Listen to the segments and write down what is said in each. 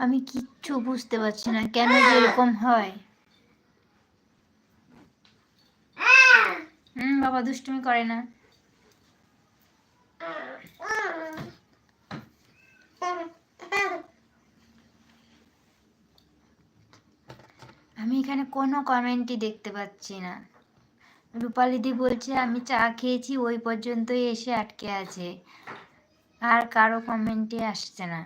আমি কিচ্ছু বুঝতে পারছি না, কেন এরকম হয়? হুম, বাবা দুষ্টুমি করে না। আমি এখানে কোনো কমেন্টই দেখতে পাচ্ছি না। রূপালিদি বলছে, আমি চা খেয়েছি, ওই পর্যন্তই এসে আটকে আছে। আর কারও কমেন্টই আসছে না।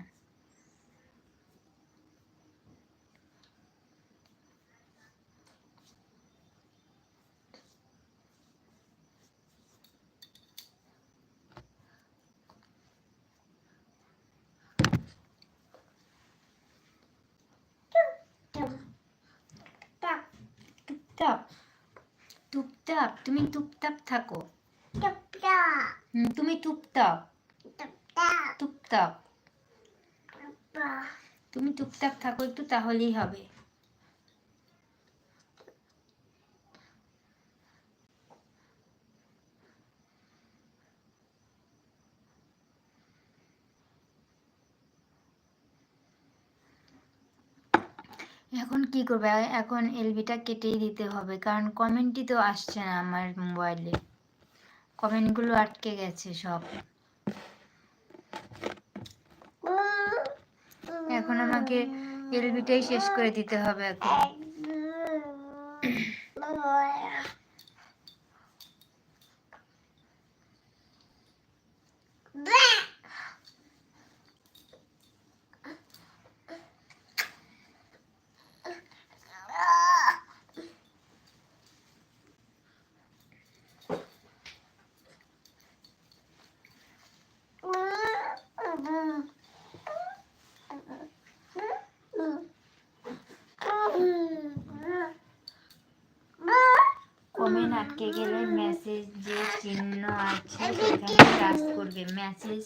টুপটাপ তুমি টুপটাপ থাকো। হুম, তুমি টুপটাপ টুপটাপ তুমি টুপটাপ থাকো একটু তাহলেই হবে। এখন কি করবে এখন এলবিটা কেটেই দিতে হবে কারণ কমেন্টই তো আসছে না আমার মোবাইলে কমেন্টগুলো আটকে গেছে সব এখন আমাকে এলবিটাই শেষ করে দিতে হবে এখন কমেন্ট আটকে গেলে মেসেজ যে চিহ্ন আছে সেখানে টাচ করবে। মেসেজ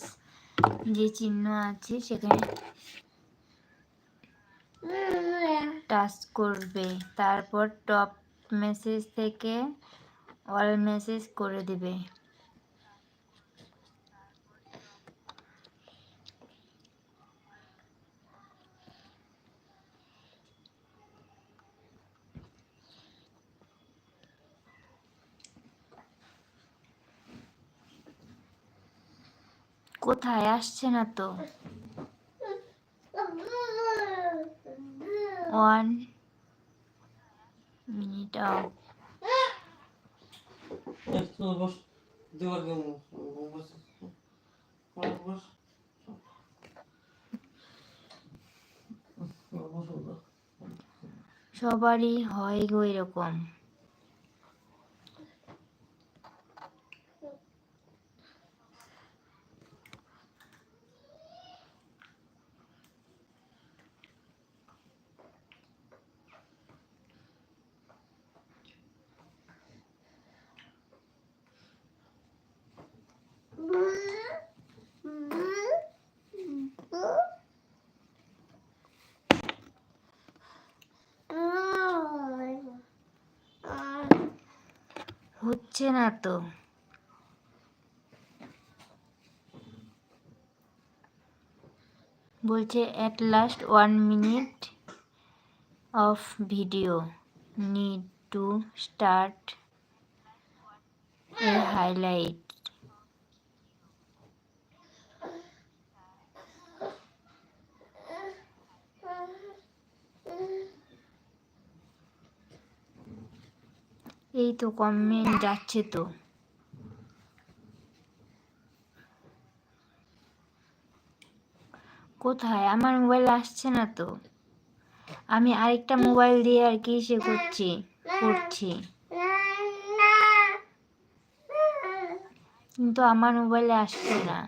যে চিহ্ন আছে সেখানে টাচ করবে। তারপর টপ মেসেজ থেকে অল মেসেজ করে দিবে। কোথায়? আসছে না তো। One minute. সবারই হয় গো এরকম। হচ্ছে না তো। বলছে at last one minute of video need to start a highlight এই তো কমেন্ট যাচ্ছে তো। কোথায়? আমার মোবাইল আসছে না তো। আমি আরেকটা মোবাইল দিয়ে আর কি সে করছি করছি। কিন্তু আমার মোবাইলে আসছে না।